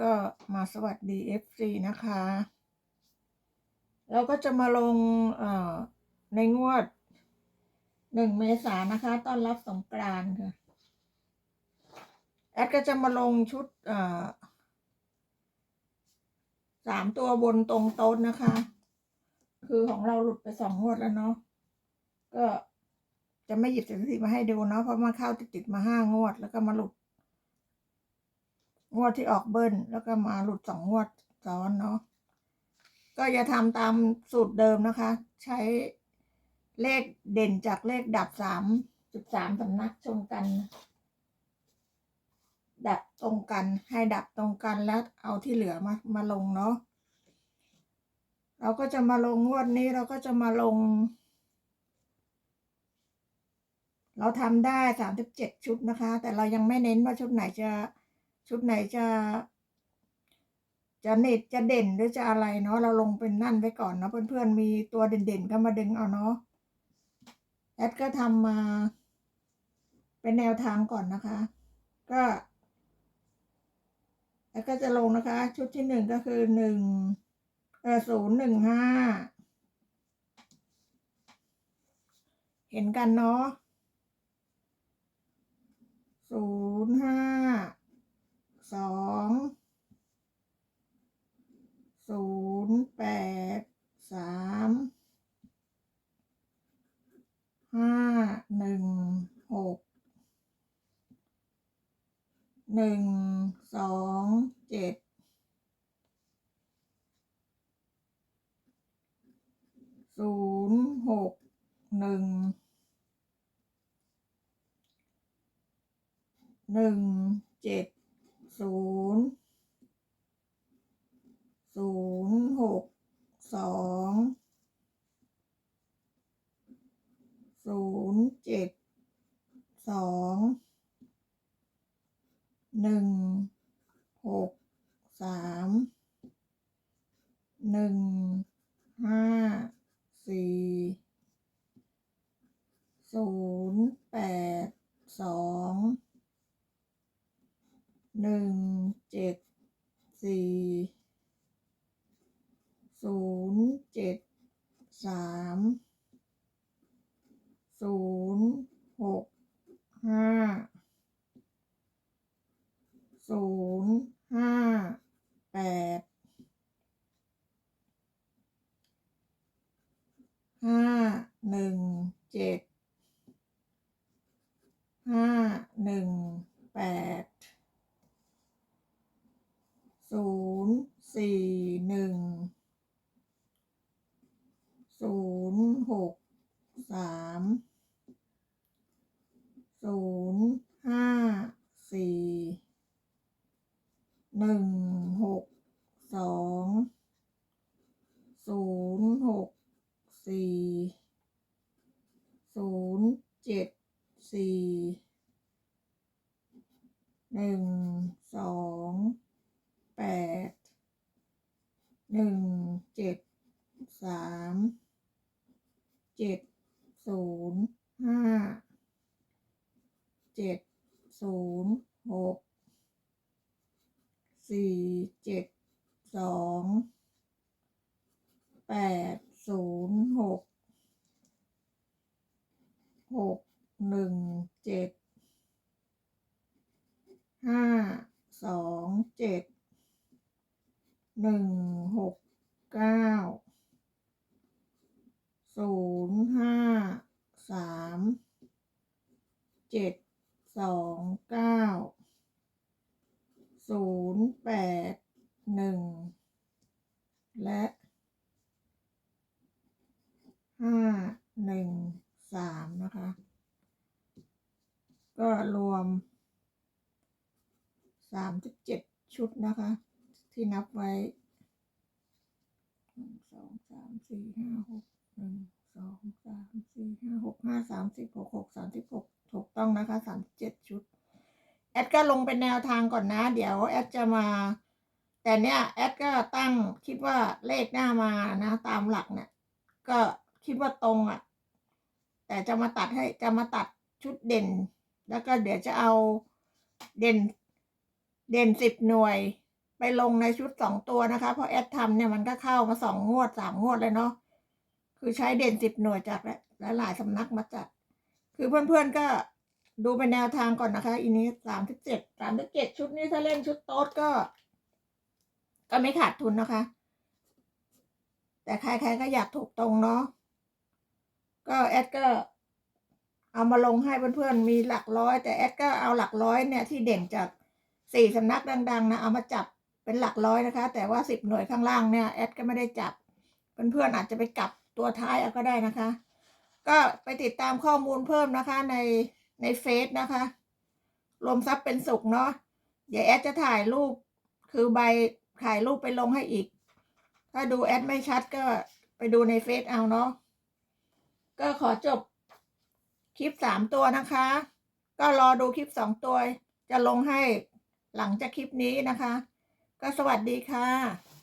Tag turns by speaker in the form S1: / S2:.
S1: ก็มาสวัสดี FC นะคะ เราก็จะมาลงในงวดหนึ่งเมษานะคะ ต้อนรับสงกรานต์ค่ะ แอดก็จะมาลงชุดสามตัวบนตรงโต๊ะนะคะ คือของเราหลุดไปสองงวดแล้วเนาะ ก็จะไม่หยิบสถิติมาให้ดูเนาะ เพราะมาเข้าติดติดมาห้างวด แล้วก็มาหลุด งวดที่ออกเบิ้ลแล้วก็มาหลุดสองงวดซ้อนเนาะก็อย่าทำตามสูตรเดิมนะคะ ใช้เลขเด่นจากเลขดับสามจุดสามสำนักชนกัน ดับตรงกันให้ดับตรงกันแล้วเอาที่เหลือมามาลงเนาะเราก็จะมาลงงวดนี้เราก็จะมาลง เราทำได้สามสิบเจ็ดชุดนะคะ แต่เรายังไม่เน้นว่าชุดไหนจะ ชุดไหนจะจะเน็ตจะเด่นหรือจะอะไรเนาะเราลงเป็นนั่นไว้ก่อนเนาะเพื่อนๆมีตัวเด่นๆก็มาดึงเอาเนาะแอดก็ทำมา เป็นแนวทางก่อนนะคะ ก็แอดก็จะลงนะคะ ชุดที่หนึ่งก็คือหนึ่งเออศูนย์หนึ่งห้าเห็นกันเนาะศูนย์ห้า สองศูนย์แปดสามห้าหนึ่งหกหนึ่งสองเจ็ดศูนย์หกหนึ่งหนึ่งเจ็ด ศูนย์ศูนย์หกสองศูนย์เจ็ดสองหนึ่งหกสามหนึ่งห้าสี่ศูนย์แปดสอง หนึ่งเจ็ดสี่ศูนย์เจ็ดสามศูนย์หกห้าศูนย์ห้าแปดห้าหนึ่งเจ็ดห้าหนึ่งแปด ศูนย์สี่หนึ่งศูนย์หกสามศูนย์ห้าสี่หนึ่งหกสองศูนย์หกสี่ศูนย์เจ็ดสี่หนึ่งสอง แปดหนึ่งเจ็ดสามเจ็ดศูนย์ห้าเจ็ดศูนย์หกสี่เจ็ดสองแปดศูนย์หกหกหนึ่งเจ็ดห้าสองเจ็ด หนึ่งหกเก้าศูนย์ห้าสามเจ็ดสองเก้าศูนย์แปดหนึ่งและห้าหนึ่งสามนะคะ ก็รวมสามสิบเจ็ดชุดนะคะ ที่นับไว้ สองสามสี่ห้าหกหนึ่งสองสามสี่ห้าหกห้าสามสิบหกหกสามสิบหกถูกต้องนะคะสามสิบเจ็ดชุด แอดก็ลงเป็นแนวทางก่อนนะ เดี๋ยวแอดจะมา แต่เนี้ยแอดก็ตั้งคิดว่าเลขหน้ามานะ ตามหลักเนี่ยก็คิดว่าตรงอะ แต่จะมาตัดให้จะมาตัดชุดเด่น แล้วก็เดี๋ยวจะเอาเด่น เด่นสิบหน่วย ไปลงในชุดสองตัวนะคะ เพราะแอดทำเนี่ยมันก็เข้ามาสองงวดสามงวดเลยเนาะคือใช้เด่นสิบหน่วยจากหลายหลายสำนักมาจัด คือเพื่อนๆก็ดูเป็นแนวทางก่อนนะคะ อีนี้สามสิบเจ็ดสามสิบเจ็ดชุดนี้ถ้าเล่นชุดโต๊ดก็ ก็ไม่ขาดทุนนะคะ แต่ใครๆก็อยากถูกตรงเนาะก็แอดก็เอามาลงให้เพื่อนๆมีหลักร้อย แต่แอดก็เอาหลักร้อยเนี่ยที่เด่นจากสี่สำนักดัง ๆ นะ เอามาจับ เป็นหลักร้อยนะคะ แต่ว่าสิบหน่วยข้างล่างเนี่ยแอดก็ไม่ได้จับเพื่อนๆอาจจะไปกลับตัวท้ายเอาก็ได้นะคะ ก็ไปติดตามข้อมูลเพิ่มนะคะในในเฟซนะคะ รวมทรัพย์เป็นสุขเนาะเดี๋ยวแอดจะถ่ายรูปคือใบถ่ายรูปไปลงให้อีก ถ้าดูแอดไม่ชัดก็ไปดูในเฟซเอาเนาะก็ขอจบคลิปสามตัวนะคะ ก็รอดูคลิปสองตัวจะลงให้หลังจากคลิปนี้นะคะ ก็สวัสดีค่ะ